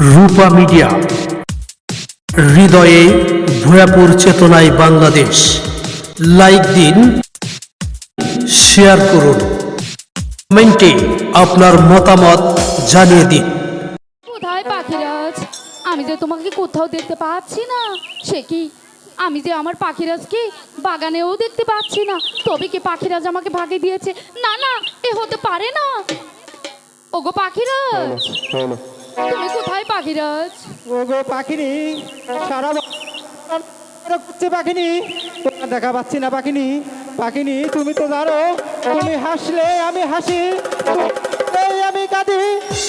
রূপা media. হৃদয়ে ভয়াপুর চেতনায় Bangladesh. Like দিন শেয়ার করুন। কমেন্টে আপনার মতামত জানিয়ে দিন। কোথায় পাখিরাজ? আমি যে তোমাকে কোথাও দেখতে পাচ্ছি না সে কি? আমি যে আমার পাখিরাজকে বাগানেও দেখতে পাচ্ছি না তবে কি পাখিরাজ আমাকে ভাগে দিয়েছে? না না এ হতে পারে না। ওগো পাখিরাজ! তুমি কোথায় পাখিরাজ। ওগো পাখিনি সারা করছে পাখিনি। তোমার দেখা পাচ্ছি না পাখিনি। পাখিনি তুমি তো জানো তুমি হাসলে আমি হাসি আমি কাঁদি।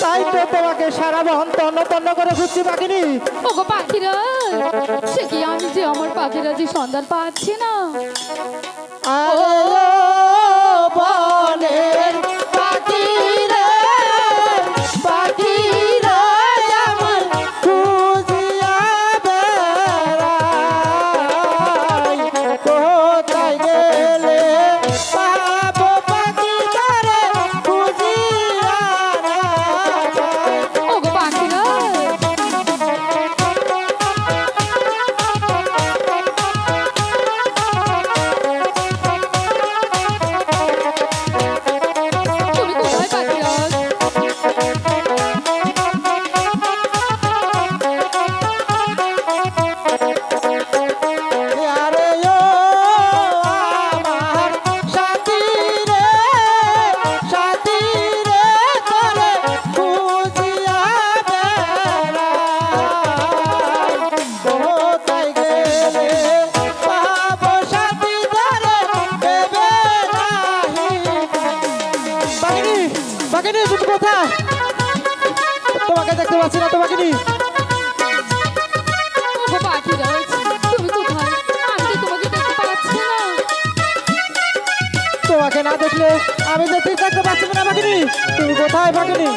তাই তো তোমাকে সারা বন তন্ন তন্ন করে খুঁজছি পাখিনি। ওগো পাখিরাজ সে কি আমি যে আমার পাখিরাজি সন্ধান পাচ্ছি না? আরে বাগিনী তুমি কোথায় তোমাকে দেখতে পাচ্ছি না তোমাকে নি। তোমাকে না দেখলে আমি দেখতে ঠিক থাকতে পারছি না বাকিনি তুমি কোথায় বাকিনি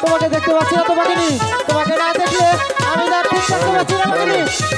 তোমাকে দেখতে পাচ্ছি না তোমাকে নি তোমাকে না দেখলে আমি না ঠিক থাকতে পারছি না